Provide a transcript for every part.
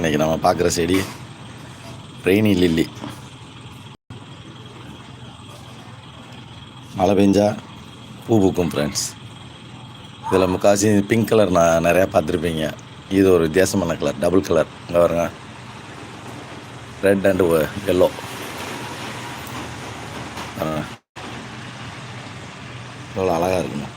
இன்றைக்கி நம்ம பார்க்குற செடி ரெய்னி லில்லி. மழை பெஞ்சா பூ பூக்கும் ஃப்ரெண்ட்ஸ் இதில் முக்கால்வாசி பிங்க் கலர் நான் நிறையா பார்த்துருப்பீங்க. இது ஒரு வித்தியாசமான கலர் டபுள் கலர் இங்கே வருங்க ரெட் அண்டு எல்லோ எவ்வளோ அழகாக இருக்குங்க.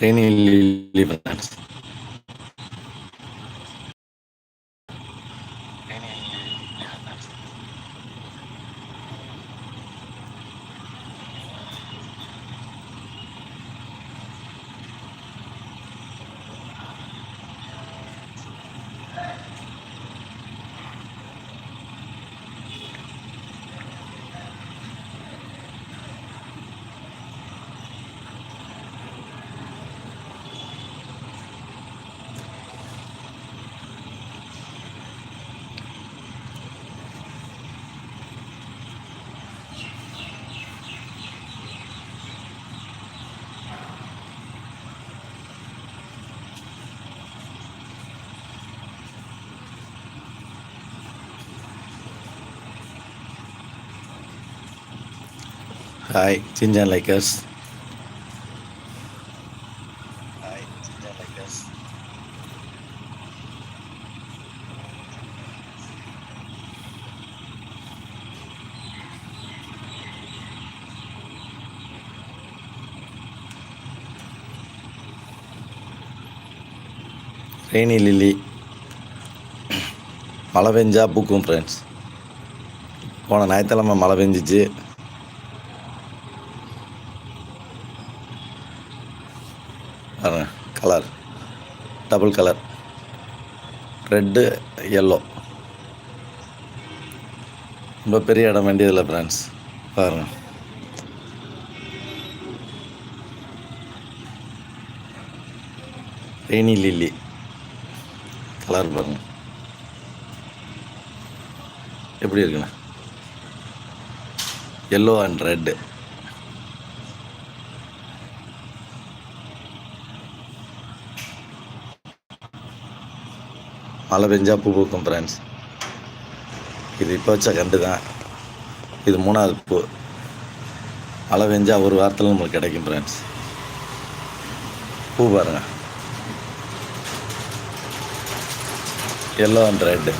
Rainy lily hi Shinchan likers rainy lily மழை பெஞ்சா பூக்கும் ஃப்ரெண்ட்ஸ் போன ஞாயிற்றுக்கிழமை மழை பெஞ்சிச்சு பாருங்க colour double colour. Red yellow ரொம்ப பெரிய இடம் வேண்டியதில்லை ஃப்ரெண்ட்ஸ் பாருங்கள் ரெய்னி லில்லி கலர் பாருங்க. எப்படி இருக்குண்ணா எல்லோ அண்ட் ரெட்டு மழை பெஞ்சா பூ பூக்கும் ஃப்ரெண்ட்ஸ் இது இப்போ வச்ச கண்டு தான். இது மூணாவது பூ. மழை பெஞ்சா ஒரு வாரத்தில் நம்மளுக்கு கிடைக்கும் ஃப்ரெண்ட்ஸ் பூ பாருங்க. எல்லோ அண்ட் ரெட்டு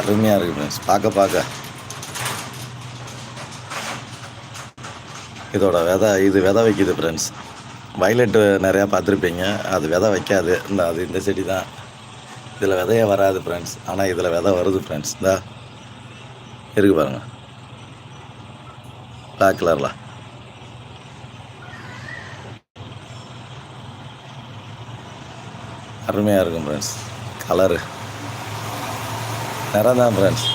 அருமையாக இருக்குது ஃப்ரெண்ட்ஸ் பார்க்க பார்க்க. இதோட விதை இது விதை வைக்குது ஃப்ரெண்ட்ஸ் வயலட்டு நிறையா பார்த்துருப்பீங்க. அது விதை வைக்காது. இந்த அது இந்த செடி தான். இதில் விதையே வராது ஃப்ரெண்ட்ஸ் ஆனால் இதில் விதை வருது ஃப்ரெண்ட்ஸ் இந்தா இருக்கு பாருங்கள் பிளாக் கலரில் அருமையாக இருக்கும் ஃப்ரெண்ட்ஸ் கலரு நிறம் தான் ஃப்ரெண்ட்ஸ்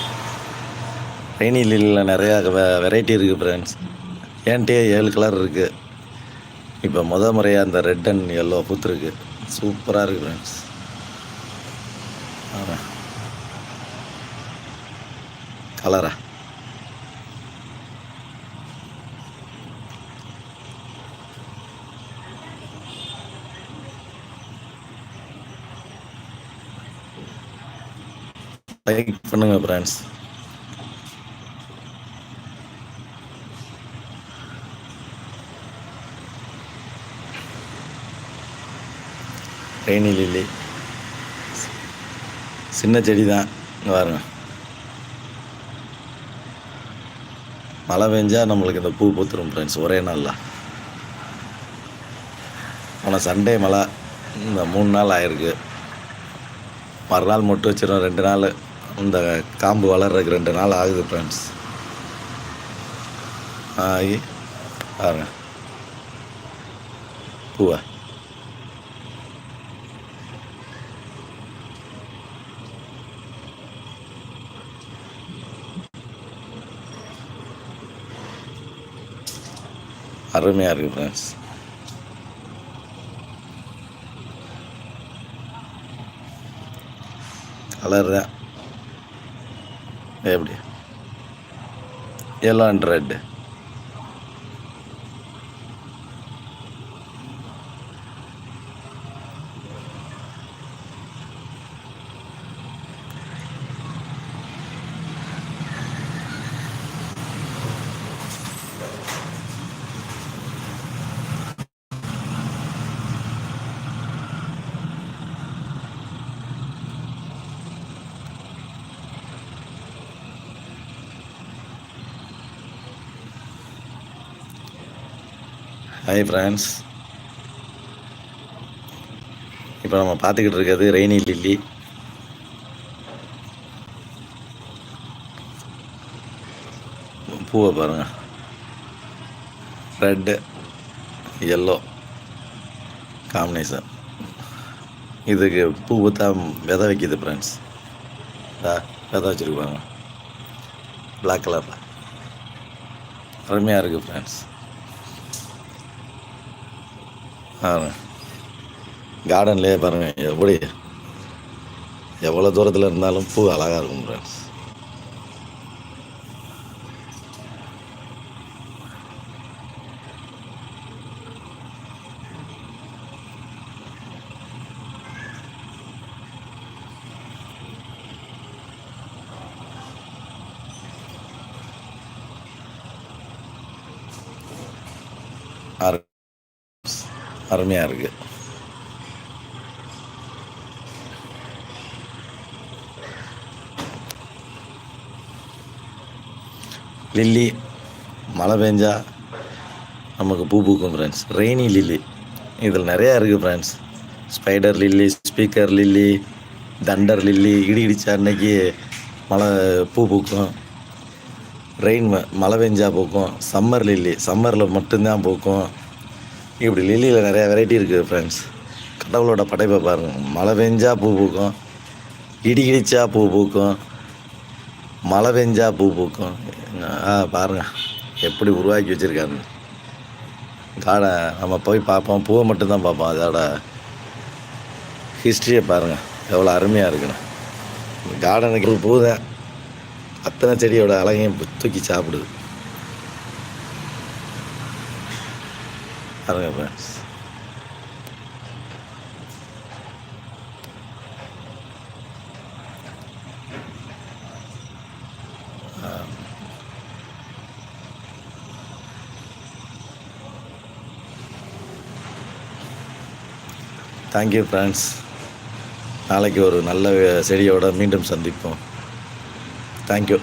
ரெய்னி லில்லியில் நிறையா வெரைட்டி இருக்குது ஃப்ரெண்ட்ஸ் ஏன்ட்டே ஏழு கலர் இருக்குது இப்போ முத முறையாக அந்த ரெட் அண்ட் எல்லோ பூத்துருக்கு. சூப்பராக இருக்குது ஃப்ரெண்ட்ஸ் கலரா லைக் பண்ணுங்க ஃப்ரெண்ட்ஸ் ரெய்னி லில்லி சின்ன செடி தான் இங்க பாருங்க. மழை பெஞ்சா நம்மளுக்கு இந்த பூ பூத்துரும் ஃப்ரெண்ட்ஸ் ஒரே நாளில். ஆனால் சண்டே மழை இந்த மூணு நாள் ஆயிருக்கு. மறுநாள் மட்டும் வச்சிடும் ரெண்டு நாள். இந்த காம்பு வளர்றதுக்கு ரெண்டு நாள் ஆகுது ஃப்ரெண்ட்ஸ் ஆகி பாருங்க. பூவை? அருமையாக இருக்குது ஃப்ரெண்ட்ஸ் கலர் தான். எப்படி? Yellow and red hi friends இப்போ நம்ம பார்த்துக்கிட்டு இருக்கிறது ரெய்னி லில்லி. பூவை பாருங்கள் ரெட்டு எல்லோ காம்பினேஷன் இதுக்கு பூ தான் விதை வைக்கிது ஃப்ரெண்ட்ஸ் விதை வச்சுருக்கு பாருங்க. பிளாக் கலரில் அருமையாக இருக்குது ஃப்ரெண்ட்ஸ் கார்டன்லேயே பாருங்கள் எப்படி எவ்வளோ தூரத்தில் இருந்தாலும் பூ அழகாக இருக்கும் ஃப்ரெண்ட்ஸ் அரு அருமையாக இருக்குது லில்லி மழை பெஞ்சா நமக்கு பூ பூக்கும் ஃப்ரெண்ட்ஸ் ரெய்னி லில்லி. இதில் நிறையா இருக்குது friends spider lily speaker lily thunder lily இடி இடிச்சா அன்னைக்கு மழை பூ பூக்கும். ரெயின் மழை பெஞ்சா பூக்கும். சம்மர் லில்லி சம்மரில் மட்டும்தான் பூக்கும். இப்படி லில்லியில் நிறையா வெரைட்டி இருக்குது ஃப்ரெண்ட்ஸ் கடவுளோட படைப்பை பாருங்கள் மழை பெஞ்சா பூ பூக்கும். இடி இடிச்சா பூ பூக்கும். மழை பெஞ்சா பூ பூக்கும். ஆ பாருங்கள் எப்படி உருவாக்கி வச்சுருக்காரு காடை நம்ம போய் பார்ப்போம். பூவை மட்டும்தான் பார்ப்போம். அதோட ஹிஸ்ட்ரியை பாருங்கள் எவ்வளோ அருமையாக இருக்குன்னு. கார்டனுக்கு பூ தான். அத்தனை செடியோட அழகையும் தூக்கி சாப்பிடுது. பாருங்க ஃப்ரெண்ட்ஸ் தேங்க்யூ ஃப்ரெண்ட்ஸ் நாளைக்கு ஒரு நல்ல செடியோட மீண்டும் சந்திப்போம். தேங்க்யூ